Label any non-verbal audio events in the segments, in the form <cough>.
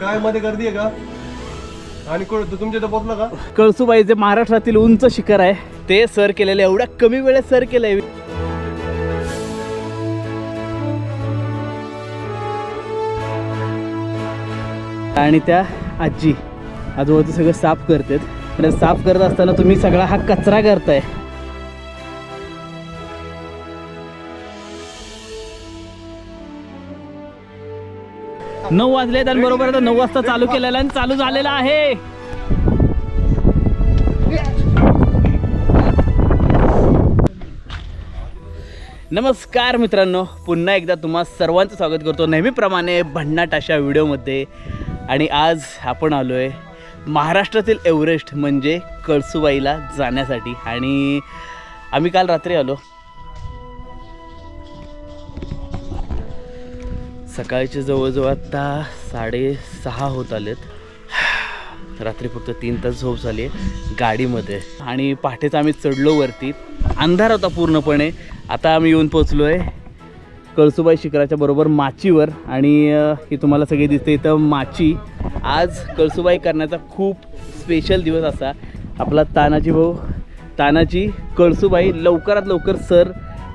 काय मध्ये गर्दी आहे का? आणि कोण तुमच्या इथं पोहोचलं का? कळसुबाई जे महाराष्ट्रातील उंच शिखर आहे. ते सर केलेलं आहे. एवढ्या कमी वेळेत सर केलंय आणि त्या आजी आजूबाजू सगळं साफ करतात. साफ करत असताना तुम्ही सगळा हा कचरा करताय. नऊ वाजलेत आणि बरोबर आता नऊ वाजता चालू केलेला आणि चालू झालेला आहे. नमस्कार मित्रांनो पुन्हा एकदा तुम्हा सर्वांचं स्वागत करतो. नेहमीप्रमाणे भन्नाट अशा व्हिडिओमध्ये. आणि आज आपण आलो आहे महाराष्ट्रातील एव्हरेस्ट म्हणजे कळसुबाईला जाण्यासाठी. आणि आम्ही काल रात्री आलो. सकाळचे जवळजवळ आत्ता साडेसहा होत आलेत. रात्री फक्त तीन तास झोप झाली आहे गाडीमध्ये. आणि पहाटेच आम्ही चढलो वरती. अंधार होता पूर्णपणे. आता आम्ही येऊन पोचलो आहे कळसुबाई शिखराच्या बरोबर माचीवर. आणि अ, ही तुम्हाला सगळी दिसते इथं माची. आज कळसुबाई करण्याचा खूप स्पेशल दिवस असा. आपला तानाजी भाऊ तानाजी कळसुबाई लवकरात लवकर सर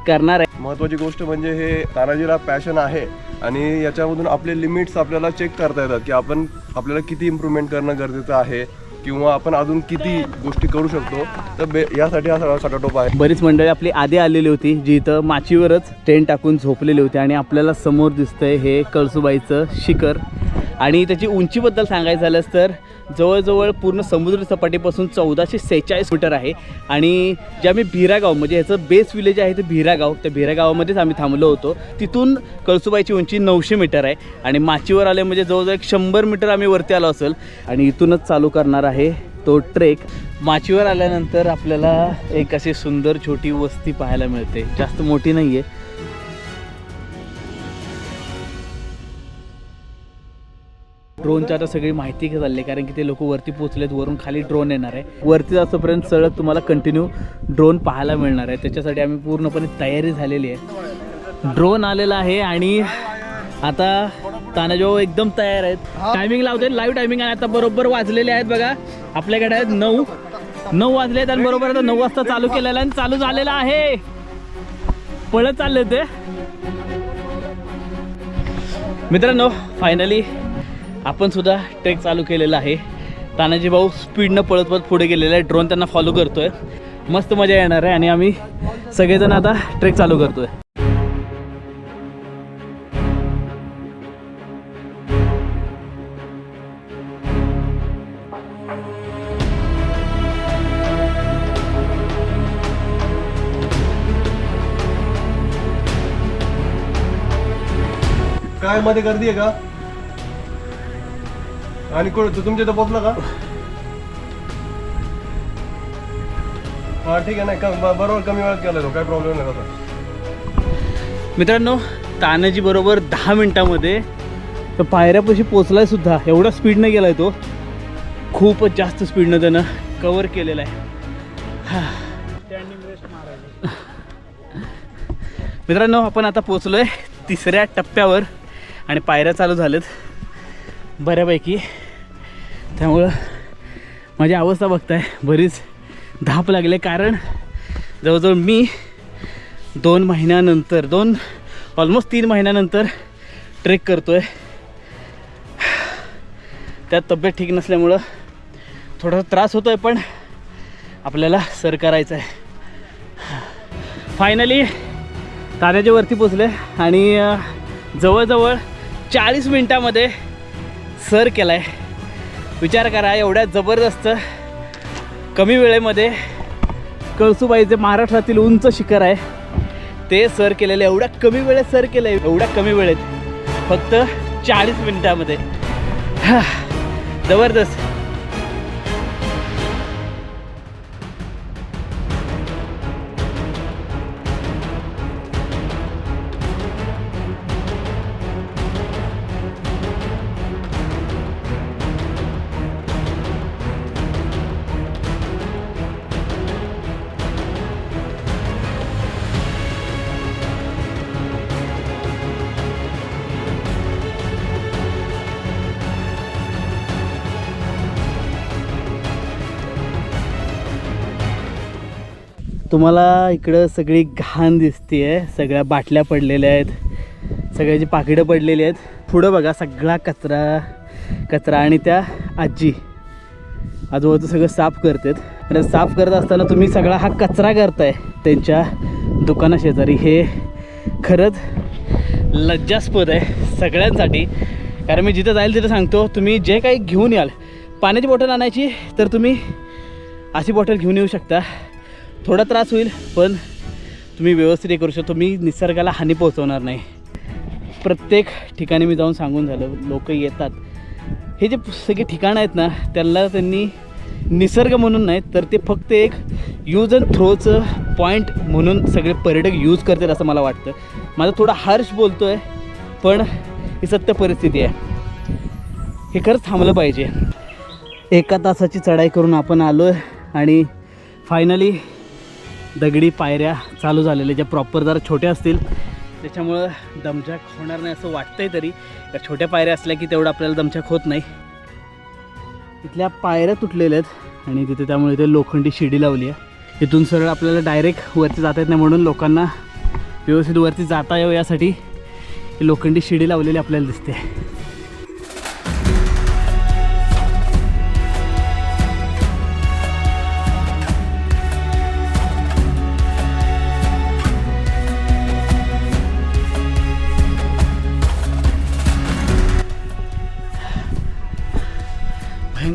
करणार आहे. महत्वाची गोष्ट म्हणजे हे तानाजीला पॅशन आहे आणि याच्यामधून आपले लिमिट्स आपल्याला चेक करता येतात की आपण आपल्याला किती इम्प्रूव्हमेंट करणं गरजेचं आहे किंवा आपण अजून किती गोष्टी करू शकतो. तर बे यासाठी हा सगळा सटाटोप आहे. बरीच मंडळी आपली आधी आलेली होती जी इथं माचीवरच टेंट टाकून झोपलेली होती आणि आपल्याला समोर दिसतंय हे कळसुबाईचं शिखर. आणि त्याची उंचीबद्दल सांगायचं झालंच तर जवळजवळ पूर्ण समुद्र सपाटीपासून चौदाशे सेहेचाळीस मीटर आहे. आणि जे आम्ही भिरागाव म्हणजे ह्याचं बेस विलेज आहे ते भिरागाव. त्या भिरागावामध्येच आम्ही थांबलो होतो. तिथून कळसुबाईची उंची नऊशे मीटर आहे. आणि माचीवर आले म्हणजे जवळजवळ एक शंभर मीटर आम्ही वरती आलो असेल. आणि इथूनच चालू करणार आहे तो ट्रेक माचीवर आल्यानंतर आपल्याला एक अशी सुंदर छोटी वस्ती पाहायला मिळते. जास्त मोठी नाही आहे ड्रोनची आता सगळी माहिती चालली कारण की ते लोक वरती पोहोचलेत वरून खाली ड्रोन येणार आहे. वरती जास्तपर्यंत सळग तुम्हाला कंटिन्यू ड्रोन पाहायला मिळणार आहे. त्याच्यासाठी आम्ही पूर्णपणे तयारी झालेली आहे. ड्रोन आलेला आहे आणि आता तानाजो एकदम तयार आहेत. टायमिंग लावते लाईव्ह टायमिंग आहे. आता बरोबर वाजलेले आहेत बघा. आपल्याकडे आहेत नऊ. नऊ वाजले आहेत आणि बरोबर आता नऊ वाजता चालू केलेला आणि चालू झालेला आहे. पळत चालले ते. मित्रांनो फायनली आपण सुद्धा ट्रेक चालू केलेला आहे. तानाजी भाऊ स्पीडनं पळत पळत पुढे गेलेला आहे ड्रोन त्यांना फॉलो करतोय. मस्त मजा येणार आहे आणि आम्ही सगळेजण आता ट्रेक चालू करतोय. काय मध्ये गर्दी आहे का? आणि कोण तू तुमच्या इथं पोहोचला का? हा ठीक आहे. नाही कम- बरोबर कमी वेळात केलं तो. काय प्रॉब्लेम नाही आता. मित्रांनो तानाजी बरोबर दहा मिनिटामध्ये तर पायऱ्यापाशी पोचलाय सुद्धा. एवढा स्पीडनं गेलाय तो. खूपच जास्त स्पीडनं त्यानं कवर केलेला आहे. मित्रांनो आपण आता पोचलोय तिसऱ्या टप्प्यावर आणि पायऱ्या चालू झाल्यात बऱ्यापैकी. त्यामुळं माझी अवस्था बघताय बरीच धाप लागले. कारण जवळजवळ मी दोन महिन्यानंतर दोन ऑलमोस्ट तीन महिन्यानंतर ट्रेक करतो आहे त्यात तब्येत ठीक नसल्यामुळं थोडासा त्रास होतो आहे पण आपल्याला सर करायचं आहे फायनली ताऱ्याच्या वरती पोचले आणि जवळजवळ चाळीस मिनटामध्ये सर केला आहे विचार करा एवढ्या जबरदस्त कमी वेळेमध्ये कळसुबाई जे महाराष्ट्रातील उंच शिखर आहे. ते सर केलेलं एवढ्या कमी वेळेत सर केलं आहे एवढ्या कमी वेळेत. फक्त चाळीस मिनिटामध्ये. जबरदस्त. तुम्हाला इकडं सगळी घाण दिसते आहे सगळ्या बाटल्या पडलेल्या आहेत. सगळ्याची पाकिटं पडलेली आहेत. पुढं बघा सगळा कचरा कचरा आणि त्या आजी. आजूबाजू सगळं साफ करतात. आणि साफ करत असताना तुम्ही सगळा हा कचरा करताय. त्यांच्या दुकानाशेजारी. हे खरंच लज्जास्पद आहे सगळ्यांसाठी. कारण मी जिथं जाईल तिथं सांगतो तुम्ही जे काही घेऊन याल पाण्याची बॉटल आणायची तर तुम्ही अशी बॉटल घेऊन येऊ शकता. थोडा त्रास होईल पण तुम्ही व्यवस्थित हे करू शकतो. मी निसर्गाला हानी पोहोचवणार नाही. प्रत्येक ठिकाणी मी जाऊन सांगून झालं लोक येतात. हे जे सगळे ठिकाणं आहेत ना त्यांना त्यांनी निसर्ग म्हणून नाही तर ते फक्त एक यूज अँड थ्रोचं पॉईंट म्हणून सगळे पर्यटक यूज करतात असं मला वाटतं. माझं थोडं हर्ष बोलतो आहे पण ही सत्य परिस्थिती आहे. हे खरंच थांबलं पाहिजे. एका तासाची चढाई करून आपण आलो आहे आणि फायनली दगडी पायऱ्या चालू झालेल्या ज्या प्रॉपर जरा छोट्या असतील त्याच्यामुळं दमछाक होणार नाही असं वाटतंय तरी. त्या छोट्या पायऱ्या असल्या की तेवढं आपल्याला दमछाक होत नाही. इथल्या पायऱ्या तुटलेल्या आहेत आणि तिथे त्यामुळे इथे लोखंडी शिडी लावली आहे. इथून सरळ आपल्याला डायरेक्ट वरती जाता येत नाही म्हणून लोकांना व्यवस्थित वरती जाता यावं यासाठी लोखंडी शिडी लावलेली आपल्याला दिसते.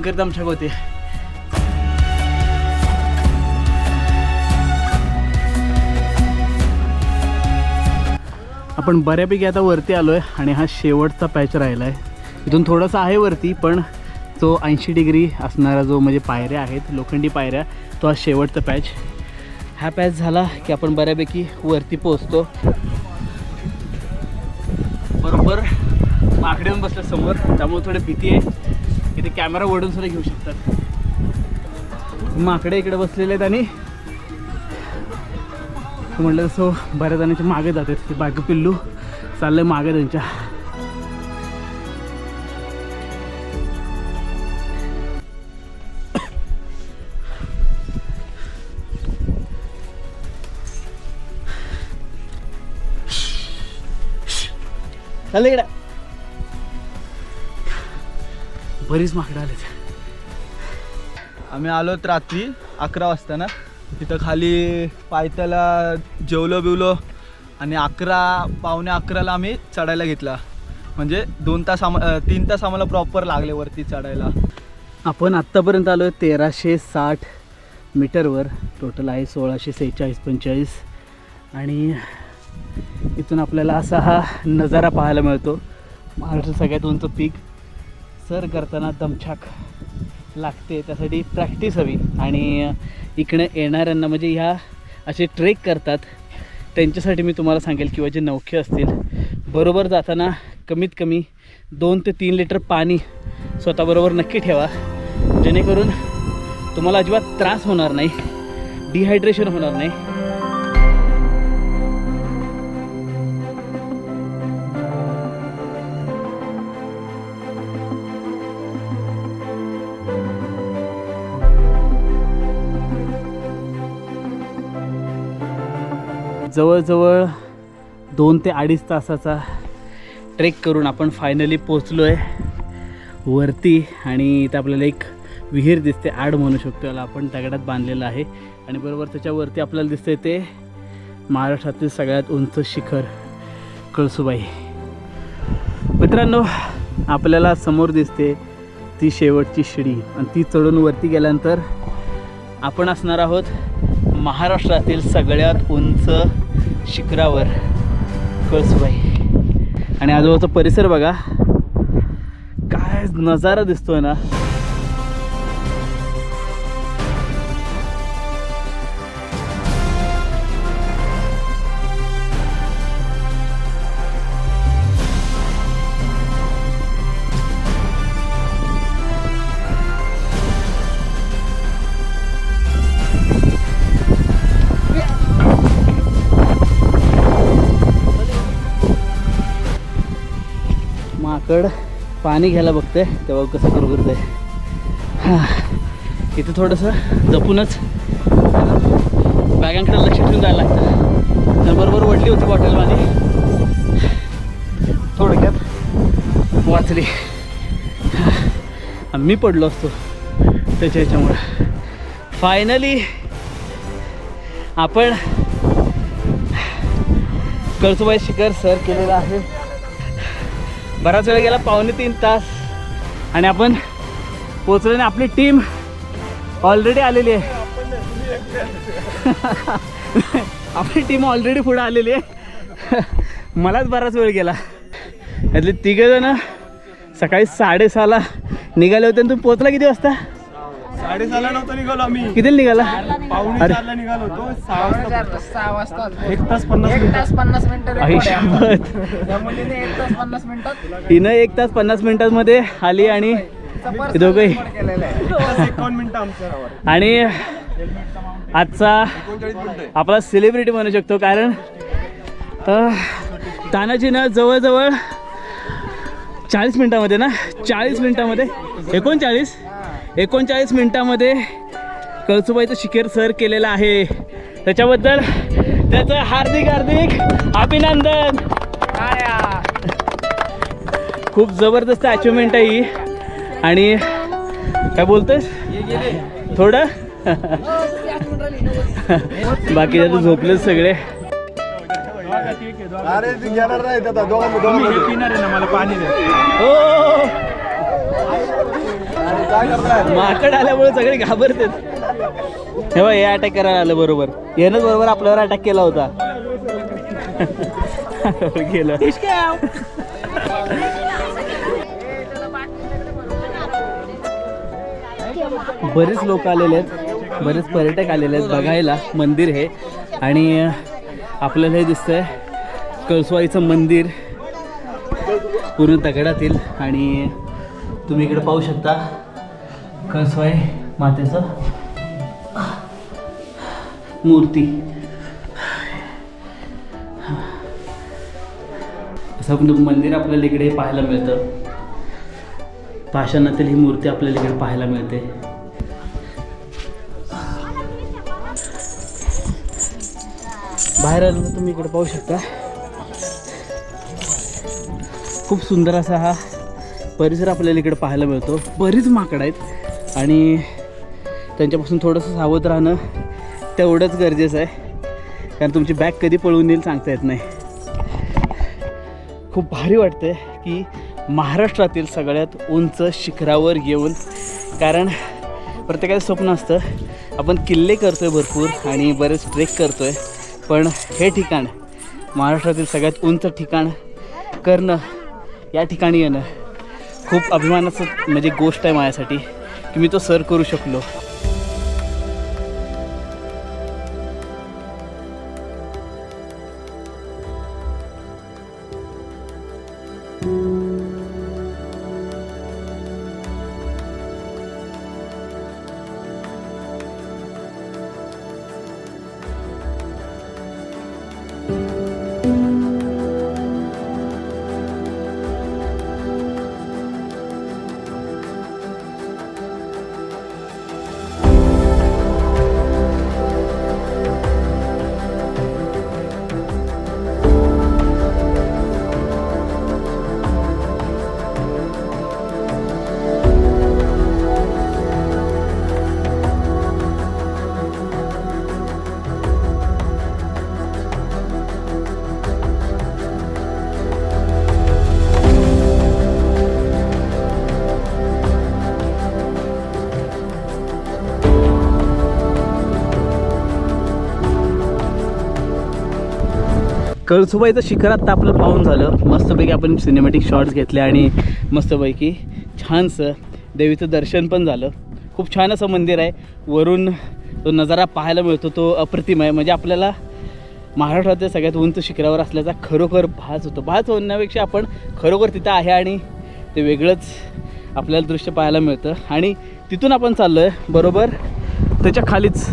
भयंकर दमछाक होते आपण बऱ्यापैकी आता वरती आलो आहे आणि हा शेवटचा पॅच राहिला आहे इथून थोडासा आहे वरती पण तो ऐंशी डिग्री असणारा जो म्हणजे पायऱ्या आहेत लोखंडी पायऱ्या तो हा शेवटचा पॅच. हा पॅच झाला की आपण बऱ्यापैकी वरती पोहोचतो. बरोबर माकड्यावर बसल्या समोर त्यामुळे थोडी भीती आहे. इथे कॅमेरा ओढून सुद्धा घेऊ शकतात. माकडे इकडे बसलेले आहेत आणि म्हटलं तसं बऱ्याच जणांच्या मागे जातात ते बाकी पिल्लू चाललंय मागे त्यांच्या. चाललं इकडं. बरीच माकडं आलेत. आम्ही आलोत रात्री अकरा वाजता ना. तिथं खाली पायथ्याला जेवलो बिवलो आणि अकरा पावणे अकराला आम्ही चढायला घेतला. म्हणजे दोन तास आम तीन तास आम्हाला प्रॉपर लागले वरती चढायला. आपण आत्तापर्यंत आलो आहे तेराशे साठ मीटरवर. टोटल आहे सोळाशे सेहेचाळीस पंचेचाळीस. आणि इथून आपल्याला असा हा नजारा पाहायला मिळतो. महाराष्ट्र सगळ्यात उंच पीक सर करताना दमछाक लागते त्यासाठी प्रॅक्टिस हवी. आणि इकडे येणाऱ्यांना म्हणजे ह्या असे ट्रेक करतात. त्यांच्यासाठी मी तुम्हाला सांगेल किंवा जे नौखे असतील बरोबर जाताना कमीत कमी दोन ते तीन लिटर पाणी स्वतःबरोबर नक्की ठेवा. जेणेकरून तुम्हाला अजिबात त्रास होणार नाही डिहायड्रेशन होणार नाही. जवळजवळ दोन ते अडीच तासाचा ट्रेक करून आपण फायनली पोचलो आहे वरती आणि इथं आपल्याला एक विहीर दिसते आड म्हणू शकतो याला आपण दगडात बांधलेलं आहे. आणि बरोबर त्याच्यावरती आपल्याला दिसते ते महाराष्ट्रातील सगळ्यात उंच शिखर कळसुबाई. मित्रांनो आपल्याला समोर दिसते ती शेवटची शिडी आणि ती चढून वरती गेल्यानंतर आपण असणार आहोत महाराष्ट्रातील सगळ्यात उंच शिखरावर कळसुबाई. आणि आजूबाजूचा परिसर बघा. काय नजारा दिसतोय ना. माकड पाणी घ्यायला बघते तेव्हा कसं गुरगुरतंय हां इथं थोडंसं जपूनच बॅगांकडे लक्ष ठेवून जायला लागतं. तर बरोबर वडली होती बॉटल माझी थोडक्यात वाचली. मी पडलो असतो त्याच्या ह्याच्यामुळं फायनली आपण कळसुबाई शिखर सर केलेला आहे. बराच वेळ गेला पावणे तीन तास. आणि आपण पोचलो आणि आपली टीम ऑलरेडी आलेली आहे. <laughs> आपली टीम ऑलरेडी पुढे आलेली आहे. <laughs> मलाच बराच वेळ गेला. यातले तिघे जण सकाळी साडेसहाला निघाले होते आणि तुम्ही पोचला किती वाजता? साडेसहाला नव्हतं निघालो आम्ही कितीला निघाला. चारला निघालो होतो सहा वाजता सहा वाजता एक तास पन्नास एक मिनिटं. तास पन्नास आई. शपथ. मुलीने एक तास पन्नास मिनिटात हिनं एक तास पन्नास मिनिटांमध्ये आली आणि हे दोघंही record केलेलं आहे एक तास एकावन्न मिनिटं आमचं आणि आजचा आपला सेलिब्रिटी म्हणू शकतो कारण अह, तानाजीनं जवळजवळ चाळीस मिनटामध्ये ना चाळीस मिनटामध्ये एकोणचाळीस एकोणचाळीस मिनटामध्ये कळसुबाईचं शिखर सर केलेलं आहे. त्याच्याबद्दल त्याचं हार्दिक हार्दिक अभिनंदन. खूप जबरदस्त अचिव्हमेंट आहे ही. आणि काय बोलतोयस? थोडं? बाकी आता झोपलेच सगळे. अरे ते घेणार नाही हो. माकड आल्यामुळे सगळे घाबरतात. हे हे अटॅक करायला आलं बरोबर. यानंच बरोबर आपल्यावर अटॅक केला होता. गेलं. बरेच लोक आलेले आहेत. बरेच पर्यटक आलेले आहेत बघायला. मंदिर हे. आणि आपल्याला हे दिसतंय कळसवाईचं मंदिर. पूर्ण दगडातील. आणि तुम्ही इकडे पाहू शकता कसवाय मातेचं मूर्ती. असं मंदिर आपल्याला इकडे पाहायला मिळतं. पाषाणातील ही मूर्ती आपल्याला इकडे पाहायला मिळते. बाहेर आलं तुम्ही इकडे पाहू शकता. खूप सुंदर असा हा परिसर आपल्याला इकडे पाहायला मिळतो. बरीच माकडं आहेत. आणि त्यांच्यापासून थोडंसं सावध राहणं तेवढंच गरजेचं आहे. कारण तुमची बॅग कधी पळवून येईल सांगता येत नाही. खूप भारी वाटते की महाराष्ट्रातील सगळ्यात उंच शिखरावर येऊन कारण प्रत्येकाचं स्वप्न असतं आपण किल्ले करतो आहे भरपूर आणि बरेच ट्रेक करतो आहे पण हे ठिकाण महाराष्ट्रातील सगळ्यात उंच ठिकाण करणं या ठिकाणी येणं खूप अभिमानाचं म्हणजे गोष्ट आहे माझ्यासाठी की मी तो सर करू शकलो. कळसुबाईचं शिखर आत्ता आपलं पाहून झालं. मस्तपैकी आपण सिनेमॅटिक शॉट्स घेतले आणि मस्तपैकी छानसं देवीचं दर्शन पण झालं. खूप छान असं मंदिर आहे. वरून तो नजारा पाहायला मिळतो तो अप्रतिम आहे. म्हणजे आपल्याला महाराष्ट्रातल्या सगळ्यात उंच शिखरावर असल्याचा खरोखर भास होतो. भास होण्यापेक्षा आपण खरोखर तिथं आहे आणि ते वेगळंच आपल्याला दृश्य पाहायला मिळतं. आणि तिथून आपण चाललो आहे बरोबर. त्याच्या खालीच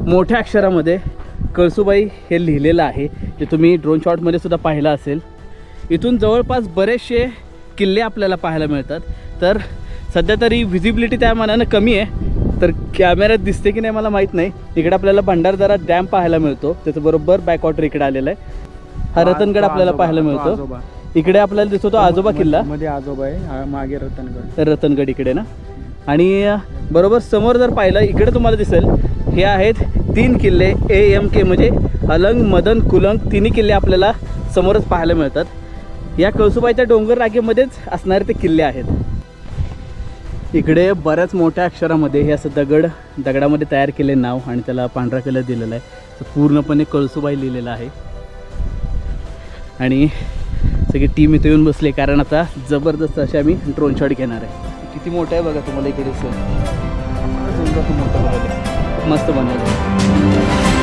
मोठ्या अक्षरामध्ये कळसुबाई हे लिहिलेलं आहे. जे तुम्ही ड्रोन शॉटमध्ये सुद्धा पाहिलं असेल इथून जवळपास बरेचसे किल्ले आपल्याला पाहायला मिळतात. तर सध्या तरी व्हिजिबिलिटी त्या मानानं कमी आहे. तर कॅमेऱ्यात दिसते की नाही मला माहीत नाही. इकडे आपल्याला भंडारदरा डॅम पाहायला मिळतो. त्याचं बरोबर बॅकवॉटर इकडे आलेला आहे. हा रतनगड आपल्याला पाहायला मिळतो. इकडे आपल्याला दिसतो तो आजोबा किल्ला. मध्ये आजोबा आहे. मागे रतनगड. रतनगड इकडे ना. आणि बरोबर समोर जर पाहिलं इकडे तुम्हाला दिसेल. हे आहेत तीन किल्ले ए एम के म्हणजे अलंग मदन कुलंग तिन्ही किल्ले आपल्याला समोरच पाहायला मिळतात. या कळसुबाईच्या डोंगर रागेमध्येच असणारे ते किल्ले आहेत. इकडे बऱ्याच मोठ्या अक्षरामध्ये हे असं दगड दगडामध्ये तयार केले नाव आणि त्याला पांढरा कलर दिलेला आहे. तर पूर्णपणे कळसुबाई लिहिलेलं आहे. आणि सगळी टीम इथे येऊन बसली कारण आता जबरदस्त असे आम्ही ड्रोन शॉट घेणार आहे. किती मोठं आहे बघा तुम्हाला इकडे सर मोठं मस्त बनवलं.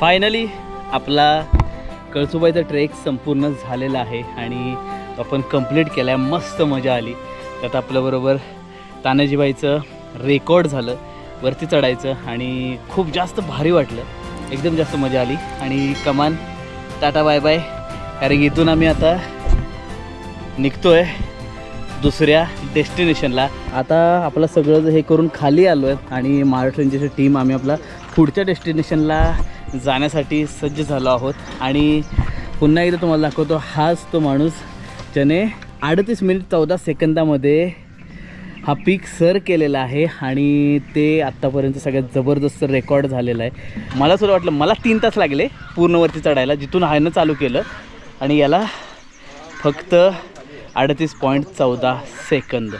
फायनली आपला कळसुबाईचा ट्रेक संपूर्ण झालेला आहे आणि आपण कंप्लीट केला आहे मस्त मजा आली. त्यात आपल्याबरोबर तानाजीबाईचं रेकॉर्ड झालं. वरती चढायचं आणि खूप जास्त भारी वाटलं. एकदम जास्त मजा आली. आणि कमान टाटा बाय बाय कारण इथून आम्ही आता निघतो आहे दुसऱ्या डेस्टिनेशनला आता आपलं सगळं हे करून खाली आलो आहे आणि महाराष्ट्रांची टीम आम्ही आपला पुढच्या डेस्टिनेशनला जाण्यासाठी सज्ज झालो आहोत. आणि पुन्हा एकदा तुम्हाला दाखवतो हाच तो माणूस ज्याने अडतीस मिनिट चौदा सेकंदामध्ये हा पीक सर केलेला आहे आणि ते आत्तापर्यंत सगळ्यात जबरदस्त रेकॉर्ड झालेला आहे. मला सुद्धा वाटलं मला तीन तास लागले पूर्णवरती चढायला जिथून हायनं चालू केलं. आणि याला फक्त अडतीस पॉईंट चौदा सेकंद.